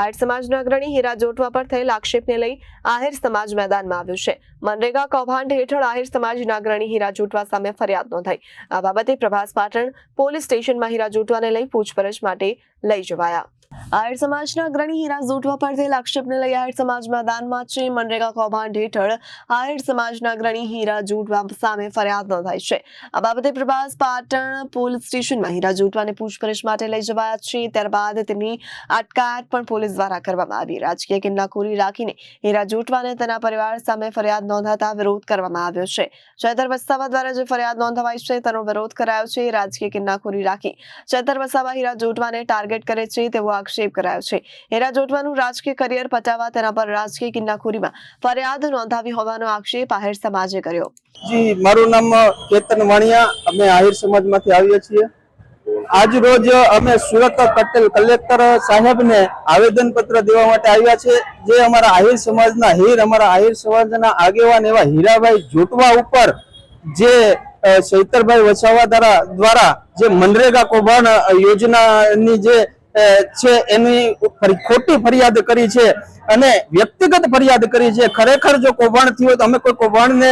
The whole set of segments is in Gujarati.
આહિર સમાજના અગ્રણી હીરા જોટવા પર થયેલ આક્ષેપને લઈ આહિર સમાજ મેદાનમાં આવ્યું છે. મનરેગા કૌભાંડ હેઠળ આહિર સમાજના અગ્રણી હીરા જોટવા સામે ફરિયાદ નોંધાઈ. આ બાબતે પ્રભાસ પાટણ પોલીસ સ્ટેશનમાં હીરા જોટવાને લઈ પૂછપરછ માટે લઈ જવાયા. આહિર સમાજના અગ્રણી હીરા ઝૂંટવા પર થયેલ આક્ષેપને લઈ આહિર સમાજ મેદાનમાં છે. મનરેગા કૌભાંડ હેઠળ આહિર સમાજના અગ્રણી હીરા ઝૂંટવા સામે ફરિયાદ નોંધાઈ છે. આ બાબતે પ્રભાસ પાટણ પોલીસ સ્ટેશનમાં હીરા ઝૂંટવાને પૂછપરછ માટે લઈ જવાયા છે. ત્યારબાદ તેમની અટકાયત પણ પોલીસ દ્વારા કરવામાં આવી. રાજકીય કિલ્લાખોરી રાખીને હીરા ઝૂંટવાને તેના પરિવાર સામે ફરિયાદ નોંધાતા વિરોધ કરવામાં આવ્યો છે. ચેતર વસાવા દ્વારા જે ફરિયાદ નોંધાવાઈ છે તેનો વિરોધ કરાયો છે. રાજકીય કિન્નાખોરી રાખી ચેતર વસાવા હીરા ઝૂંટવાને ટાર્ગેટ કરે છે તેવો આક્ષેપ કરાયો છે. હેરા જોટવાનું રાજકીય કરિયર પચાવવા તેના પર રાજકીય કિન્નાખોરીમાં ફરિયાદ નોંધાવી હોવાનો આક્ષેપ આહિર સમાજે કર્યો. જી, મારું નામ કેતન વાણિયા. અમે આહિર સમાજમાંથી આવીએ છીએ. આજ રોજ અમે સુરત પટેલ કલેક્ટર સાહેબને આવેદન પત્ર દેવા માટે આવ્યા છે. જે અમારા આહિર સમાજના હીર, અમારા આહિર સમાજના આગેવાન એવા હીરાભાઈ જોટવા ઉપર જે ચૈતરભાઈ વસાવા દ્વારા જે મનરેગા કૌભાંડ યોજના યોજનાની જે છે એની ખોટી ફરિયાદ કરી છે અને વ્યક્તિગત ફરિયાદ કરી છે. ખરેખર જો કૌભાંડ થયું હોય તો અમે કોઈ કૌભાંડને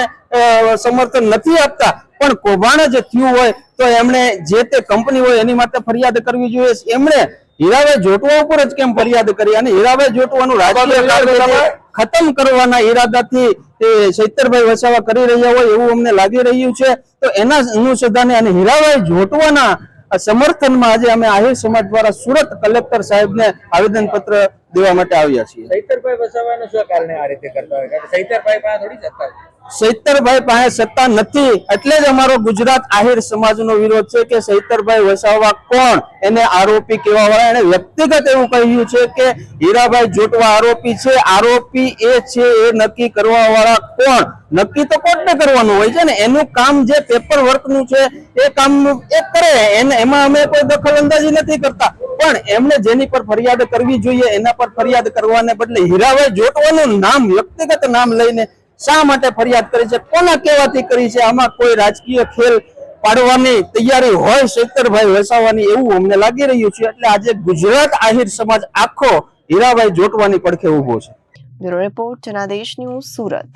સમર્થન નથી આપતા. પણ કૌભાંડ જ થયું હોય તો એમણે જે તે કંપની હોય એની માટે ફરિયાદ કરવી જોઈએ. એમણે હીરાભાઈ જોટવા ઉપર જ કેમ ફરિયાદ કરી? અને હીરાભાઈ જોટવાનું રાજકીય ખતમ કરવાના ઈરાદાથી એ ચૈતરભાઈ વસાવા કરી રહ્યા હોય એવું અમને લાગી રહ્યું છે. તો એના અનુસંધાને અને હીરાભાઈ જોટવાના સમર્થનમાં આજે અમે આહિર સમાજ દ્વારા સુરત કલેક્ટર સાહેબને આવેદન પત્ર દેવા માટે આવ્યા છીએ સૈતરભાઈ વસાવાનું શું કારણે આ રીતે કરતા હોય સૈતરભાઈ પાસે થોડી જતા. સૈતરભાઈ પાસે સત્તા નથી, એટલે જ અમારો ગુજરાત આહિર સમાજનો વિરોધ છે કે સૈતરભાઈ વસાવા કોણ? એને આરોપી કેવા વાળા એને વ્યક્તિગત એવું કહ્યું છે કે હીરાભાઈ જોટવા આરોપી છે, આરોપી એ છે, એ નક્કી કરવા વાળા કોણ? નક્કી તો કોર્ટને કરવાનું હોય છે ને, એનું કામ જે પેપર વર્કનું છે, એ કામ એ કરે, એને એમાં અમે કોઈ દખલ અંદાજી નથી કરતા. પણ એમને જેની પર ફરિયાદ કરવી જોઈએ, એના પર ફરિયાદ કરવાને બદલે હીરાભાઈ જોટવાનું નામ, વ્યક્તિગત નામ લઈને શા માટે ફરિયાદ કરી છે? કોના કહેવાથી કરી છે? આમાં કોઈ રાજકીય ખેલ પાડવાની તૈયારી હોય શેતરભાઈ વસાવાની એવું અમને લાગી રહ્યું છે. એટલે આજે ગુજરાત આહિર સમાજ આખો હીરાભાઈ જોટવાની પડખે ઊભો છે. Bureau report, Janadesh news Surat.